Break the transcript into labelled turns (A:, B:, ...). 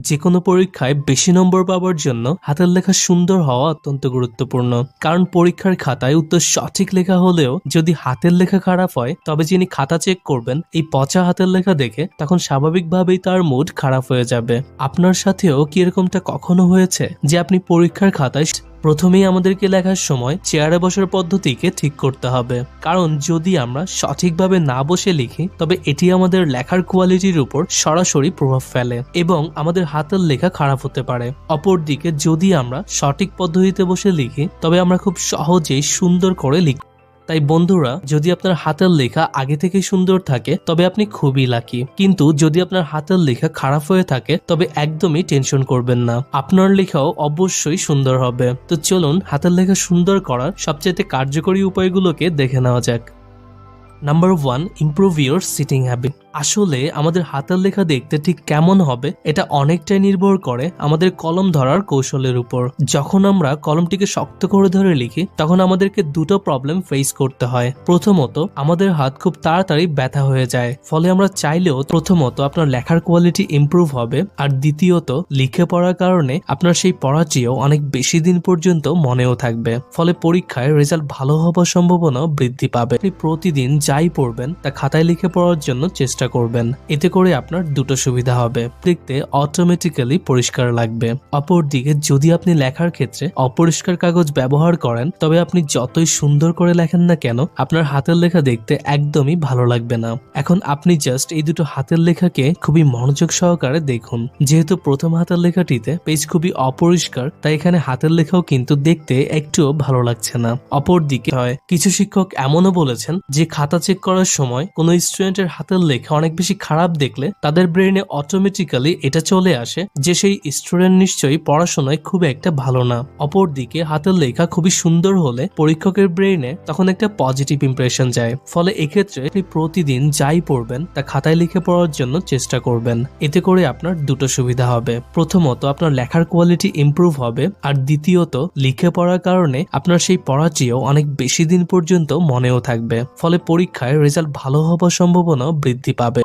A: যে কোনো পরীক্ষায় বেশি নম্বর পাওয়ার জন্য হাতের লেখা সুন্দর হওয়া অত্যন্ত গুরুত্বপূর্ণ। কারণ পরীক্ষার খাতায় উত্তর সঠিক লেখা হলেও যদি হাতের লেখা খারাপ হয়, তবে যিনি খাতা চেক করবেন, এই পচা হাতের লেখা দেখে তখন স্বাভাবিকভাবেই তার মুড খারাপ হয়ে যাবে। আপনার সাথেও কি এরকমটা কখনো হয়েছে, যে আপনি পরীক্ষার খাতায় প্রথমেই আমাদেরকে লেখার সময় চেয়ারে বসার পদ্ধতিকে ঠিক করতে হবে। কারণ যদি আমরা সঠিকভাবে না বসে লিখি, তবে এটি আমাদের লেখার কোয়ালিটির উপর সরাসরি প্রভাব ফেলে এবং আমাদের হাতের লেখা খারাপ হতে পারে। অপরদিকে যদি আমরা সঠিক পদ্ধতিতে বসে লিখি, তবে আমরা খুব সহজেই সুন্দর করে লিখি তাই বন্ধুরা, যদি আপনার হাতের লেখা আগে থেকে সুন্দর থাকে, তবে আপনি খুবই লাকি কিন্তু যদি আপনার হাতের লেখা খারাপ হয়ে থাকে, তবে একদমই টেনশন করবেন না। আপনার লেখাও অবশ্যই সুন্দর হবে। তো চলুন, হাতের লেখা সুন্দর করার সবচেয়ে কার্যকরী উপায়গুলোকে দেখে নেওয়া যাক। Number one improve your sitting habit আসলে আমাদের হাতের লেখা দেখতে ঠিক কেমন হবে এটা অনেকটাই নির্ভর করে আমাদের কলম ধরার কৌশলের উপর। যখন আমরা কলমটিকে শক্ত করে ধরে লিখি, তখন আমাদেরকে দুটো প্রবলেম ফেস করতে হয়। প্রথমত, আমাদের হাত খুব তাড়াতাড়ি ব্যথা হয়ে যায়। ফলে আমরা চাইলেও প্রথমত আপনার লেখার কোয়ালিটি ইমপ্রুভ হবে আর দ্বিতীয়ত, লিখে পড়ার কারণে আপনার সেই পড়াটিও অনেক বেশি দিন পর্যন্ত মনেও থাকবে। ফলে পরীক্ষায় রেজাল্ট ভালো হবার সম্ভাবনা বৃদ্ধি পাবে। আপনি প্রতিদিন যাই পড়বেন, তা খাতায় লিখে পড়ার জন্য চেষ্টা করবেন। এতে করে আপনার দুটো সুবিধা হবে। দেখতে অটোমেটিক্যালি পরিষ্কার লাগবে। অপরদিকে, যদি আপনি লেখার ক্ষেত্রে অপরিষ্কার কাগজ ব্যবহার করেন, তবে আপনি যতই সুন্দর করে লেখেন না কেন, আপনার হাতের লেখা দেখতে একদমই ভালো লাগবে না। এখন আপনি জাস্ট এই দুটো হাতের লেখাকে খুবই মনোযোগ সহকারে দেখুন। যেহেতু প্রথম হাতের লেখাটিতে পেজ খুবই অপরিষ্কার, তাই এখানে হাতের লেখাও কিন্তু দেখতে একটুও ভালো লাগছে না। অপরদিকে, হয়, কিছু শিক্ষক এমনও বলেছেন, যে খাতা চেক করার সময় কোনো স্টুডেন্টের হাতের লেখা অনেক বেশি খারাপ দেখলে তাদের ব্রেনে অটোমেটিক্যালি এটা চলে আসে যে সেই স্টুডেন্ট নিশ্চয়ই পড়াশোনায় খুব একটা ভালো না। অপরদিকে হাতের লেখা খুবই সুন্দর হলে পরীক্ষকের ব্রেনে তখন একটা পজিটিভ ইমপ্রেশন যায়। ফলে এক্ষেত্রে আপনি প্রতিদিন যাই পড়বেন তা খাতায় লিখে পড়ার জন্য চেষ্টা করবেন। এতে করে আপনার দুটো সুবিধা হবে। প্রথমত আপনার লেখার কোয়ালিটি ইমপ্রুভ হবে আর দ্বিতীয়ত লিখে পড়ার কারণে আপনার সেই পড়াটিও অনেক বেশি দিন পর্যন্ত মনেও থাকবে। ফলে পরীক্ষায় রেজাল্ট ভালো হবার সম্ভাবনা বৃদ্ধি পাবে।